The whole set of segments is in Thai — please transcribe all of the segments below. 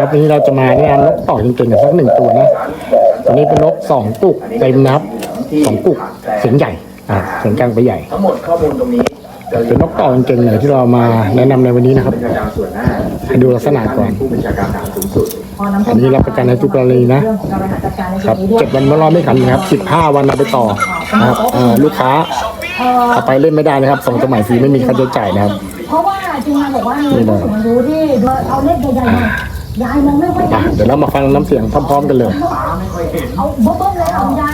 ครับวันนี้เราจะมาแนะนำนกต่อจริงๆกันสักหนึ่งตัวนะตัวนี้เป็นนกสองกุกเต็มนะครับสองกุกเสียงใหญ่อ่าเสียงกลางไปใหญ่ ทั้งหมดข้อมูลตรงนี้เราเป็นนกต่อจริงๆเลยที่เรามาแนะนำในวันนี้นะครับบัญชาการส่วนหน้าให้ดูลักษณะก่อน ผู้บัญชาการทหารสูงสุด อันนี้รับประกันในทุกกรณีนะเรื่องของการบริหารจัดการในครับจุดนี้ด้วยเจ็ดวันไม่รอไม่ขันนะครับสิบห้าวันเอาไปต่อนะครับเอ่อลูกค้าเอ่อเอาไปเล่นไม่ได้นะครับส่งสมัยฟรีไม่มีค่าใช้จ่ายนะครับ เพราะว่าจริงๆบอกว่ามีผู้สูงอายุที่เอาเลขใหญ่ๆมา ยายมองไม่ค่อยเห็อะนเดี๋ยวเรามาฟังน้ำเสียงพร้อมๆกันเลย เอาเบิ้มๆเลยเอาไม่ได้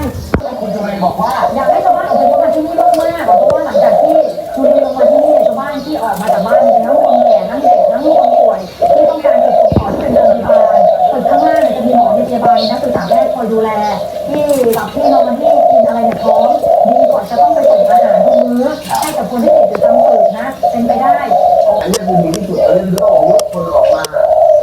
บอกว่าอยากให้ชาวบ้านอพยพมาที่นี่มากๆเพราะว่าหลังจากที่คุณลงมาที่นี่ชาวบ้านที่ออกมาจากบ้านเนี่ยทั้งคนแก่ทั้งเด็กทั้งคนป่วยที่ต้องการจุดส่งต่อที่เป็นโรงพยาบาลตึกข้างล่างเนี่ยจะมีหมอมีพยาบาลมีนักศึกษาแพทย์คอยดูแลที่หลับที่นอนที่กิน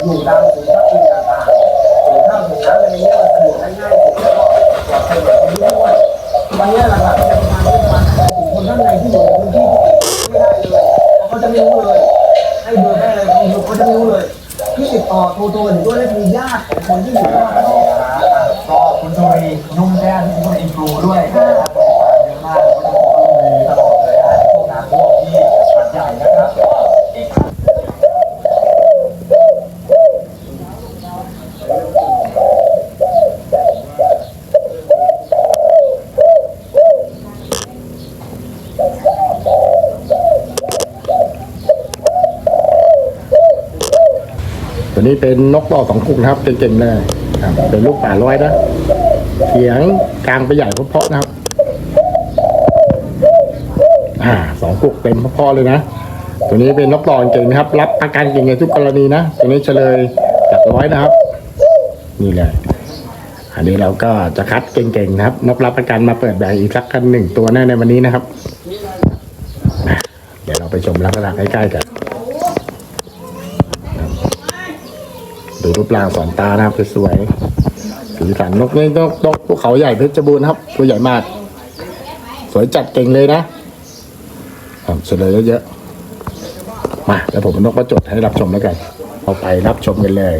อยู่ตามศูนย์พักพิงต่างๆศูนย์ข้าวศูนย์น้ำอะไรเงี้ยมันสะดวกง่ายๆแล้วก็ปลอดภัยกับคนด้วยวันนี้หลักๆจะประมาณนี้ประมาณถึงคนข้างในที่อยู่ในพื้นที่ไม่ได้เลยเขาจะไม่รู้เลย ให้เบอร์ได้เลยเขาจะไม่รู้เลยที่ติดต่อโทรโทรถึงด้วยและมีญาติของคนที่อยู่ข้างนอกก็คุณทวีนุ่มแก้ที่คุณอินฟลูด้วยนะครับบริการเยอะมากก็จะขอความร่วมมือตลอดเลยนะพวกน้ำท่วมที่หัดใหญ่นะครับ ตัวนี้เป็นนกต่อสองกุกนะครับเก่งๆเลยครับเป็นลูกป่าร้อยนะเสียงกลางไปใหญ่เพราะๆนะครับ อ่าสองกุกเต็มเพราะๆเลยนะตัวนี้เป็นนกต่อเก่งนะครับ รับประกันเก่งในทุกกรณีนะตัวนี้เฉลยจากร้อยนะครับ นี่เลยอันนี้เราก็จะคัดเก่งๆนะครับ นกรับประกันมาเปิดแบงอีกสักกันหนึ่งตัวแน่ในวันนี้นะครับ เดี๋ยวเราไปชมลักษณะใกล้ๆกัน รูปร่างสอนตานะครับสวยๆสีสันนกนี่นกนกภูเขาใหญ่เพชรบูรณ์ครับ ตัวใหญ่มาก สวยจัดเก่งเลยนะครับเฉลยเยอะๆมาแล้วผมเอานกประจดให้รับชมแล้วกัน เอาไปรับชมกันเลย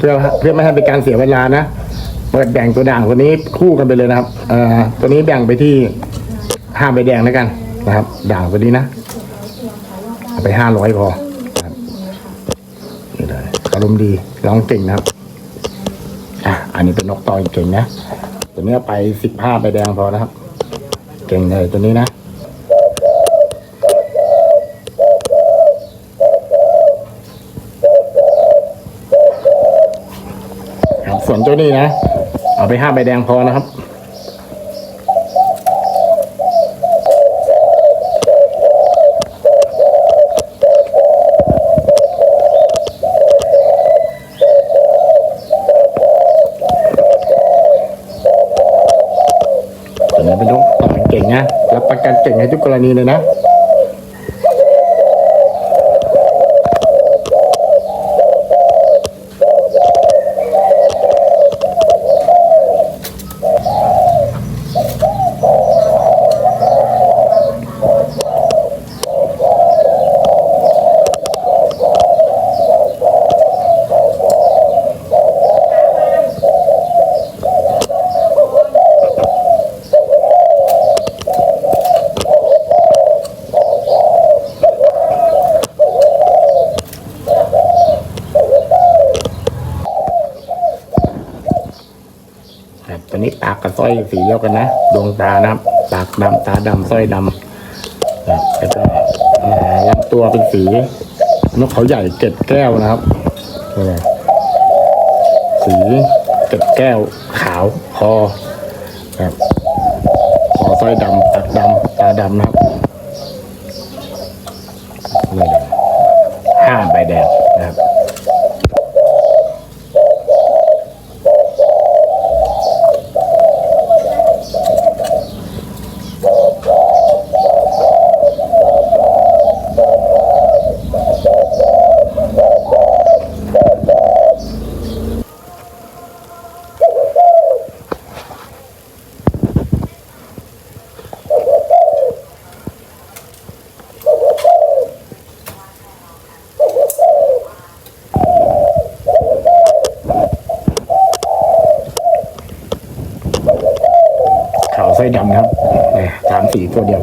เพื่อเพื่อไม่ให้เป็นการเสียเวลานะเปิดแบ่งตัวด่างตัวนี้คู่กันไปเลยนะครับเอ่อตัวนี้แบ่งไปที่ห้าใบแดงแล้วกันนะครับ ด่างตัวนี้นะเอาไปห้าร้อยพอนะครับนี่เลยอารมณ์ดีร้องเก่งนะครับอะอันนี้เป็นนกต่อยเก่งนะตัวนี้เอาไปสิบห้าใบแดงพอนะครับ เก่งเลยตัวนี้นะ ครับ ส่วนเจ้านี่นะ เอาไปห้าใบแดงพอนะครับตัวนี้เป็นนกต่อเก่งนะ รับประกันเก่งให้ทุกกรณีเลยนะ วนี้ปากกับสร้อยสีเดียวกันนะ ดวงตานะปากดำตาดำสร้อยดำครับแล้วก็ลำตัวเป็นสีนกเขาใหญ่เกล็ดแก้วนะครับนี่ไงสีเกล็ดแก้วขาวคอครับคอสร้อยดำปากดำตาดำนะครับนี่เลยห้านะครับ ไส้ดำนะครับสามสีตัวเดียว